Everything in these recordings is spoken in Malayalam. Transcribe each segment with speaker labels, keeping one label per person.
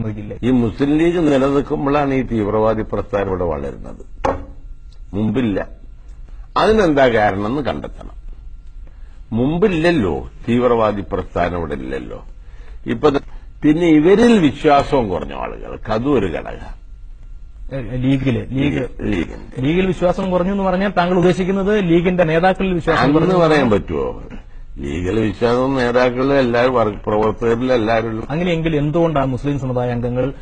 Speaker 1: സമ്മതിക്കില്ലേ
Speaker 2: ഈ മുസ്ലിം ലീഗ് നിലനിൽക്കുമ്പോഴാണ് ഈ തീവ്രവാദി പ്രസ്ഥാനം ഇവിടെ വളരുന്നത്. മുമ്പില്ല. അതിനെന്താ കാരണം എന്ന് കണ്ടെത്തണം. മുമ്പില്ലല്ലോ. തീവ്രവാദി പ്രസ്ഥാനം ഇവിടെ ഇല്ലല്ലോ. ഇപ്പൊ പിന്നെ ഇവരിൽ വിശ്വാസവും കുറഞ്ഞ ആളുകൾക്ക് അതും ഒരു ഘടകം.
Speaker 1: ലീഗിൽ. ലീഗ്. ലീഗിൽ വിശ്വാസം കുറഞ്ഞു എന്ന് പറഞ്ഞാൽ താങ്കൾ ഉദ്ദേശിക്കുന്നത് ലീഗിന്റെ നേതാക്കളിൽ വിശ്വാസം കുറഞ്ഞു
Speaker 2: പറയാൻ പറ്റുമോ ലീഗിൽ വിശ്വാസം നേതാക്കളിലും എല്ലാവരും പ്രവർത്തകരിലും എല്ലാവരും
Speaker 1: അങ്ങനെയെങ്കിൽ എന്തുകൊണ്ടാണ് മുസ്ലിം സമുദായ അംഗങ്ങൾ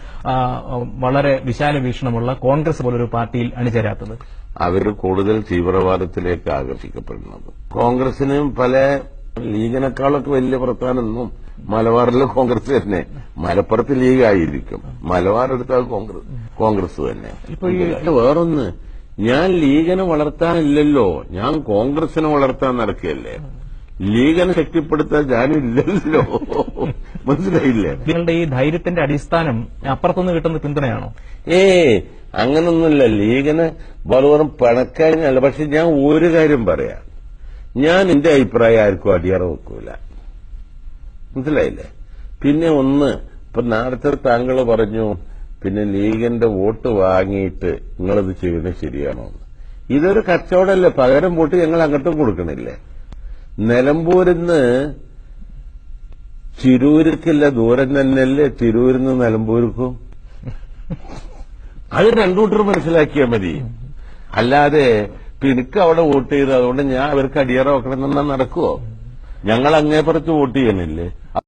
Speaker 1: വളരെ വിശാല വീക്ഷണമുള്ള കോൺഗ്രസ് പോലൊരു പാർട്ടിയിൽ അണിചേരാത്തത്?
Speaker 2: അവർ കൂടുതൽ തീവ്രവാദത്തിലേക്ക് ആകർഷിക്കപ്പെടുന്നത്. കോൺഗ്രസിനും പല ലീഗിനേക്കാളൊക്കെ വലിയ പ്രസ്ഥാനമൊന്നും മലബാറിൽ കോൺഗ്രസ് തന്നെ. മലപ്പുറത്ത് ലീഗായിരിക്കും. മലബാർ എടുത്താൽ കോൺഗ്രസ് കോൺഗ്രസ് തന്നെ.
Speaker 1: ഇപ്പൊ
Speaker 2: വേറൊന്ന്. ഞാൻ ലീഗിനെ വളർത്താനില്ലല്ലോ. ഞാൻ കോൺഗ്രസിനെ വളർത്താൻ നടക്കുകയല്ലേ? ലീഗിനെ ശക്തിപ്പെടുത്താൻ ഞാനില്ലല്ലോ. മനസ്സിലായില്ലേ?
Speaker 1: നിങ്ങളുടെ ഈ ധൈര്യത്തിന്റെ അടിസ്ഥാനം അപ്പുറത്തുനിന്ന് കിട്ടുന്ന പിന്തുണയാണോ?
Speaker 2: ഏ അങ്ങനൊന്നുമില്ല. ലീഗിന് വെറും പണക്കാരനല്ല പക്ഷെ ഞാൻ ഒരു കാര്യം പറയാം. ഞാൻ എന്റെ അഭിപ്രായം ആർക്കും അടിയറ വെക്കൂല. മനസ്സിലായില്ലേ? പിന്നെ ഒന്ന് ഇപ്പൊ നേരത്തെ താങ്കൾ പറഞ്ഞു പിന്നെ ലീഗിന്റെ വോട്ട് വാങ്ങിയിട്ട് നിങ്ങളത് ചെയ്യുന്നത് ശരിയാണോ. ഇതൊരു കച്ചവടമല്ലേ? പകരം വോട്ട് ഞങ്ങൾ അങ്ങോട്ടും കൊടുക്കണില്ലേ? നിലമ്പൂരിന്ന് തിരൂരിക്കില്ല ദൂരം തന്നെയല്ലേ തിരൂരിന്ന് നിലമ്പൂർക്കും? അത് രണ്ടുകൂട്ടർ മനസ്സിലാക്കിയാൽ മതി. അല്ലാതെ എനിക്ക് അവിടെ വോട്ട് ചെയ്ത് അതുകൊണ്ട് ഞാൻ അവർക്ക് അടിയറ വെക്കണം എന്നാ നടക്കുവോ? ഞങ്ങൾ അങ്ങേപ്പുറത്ത് വോട്ട് ചെയ്യണില്ലേ?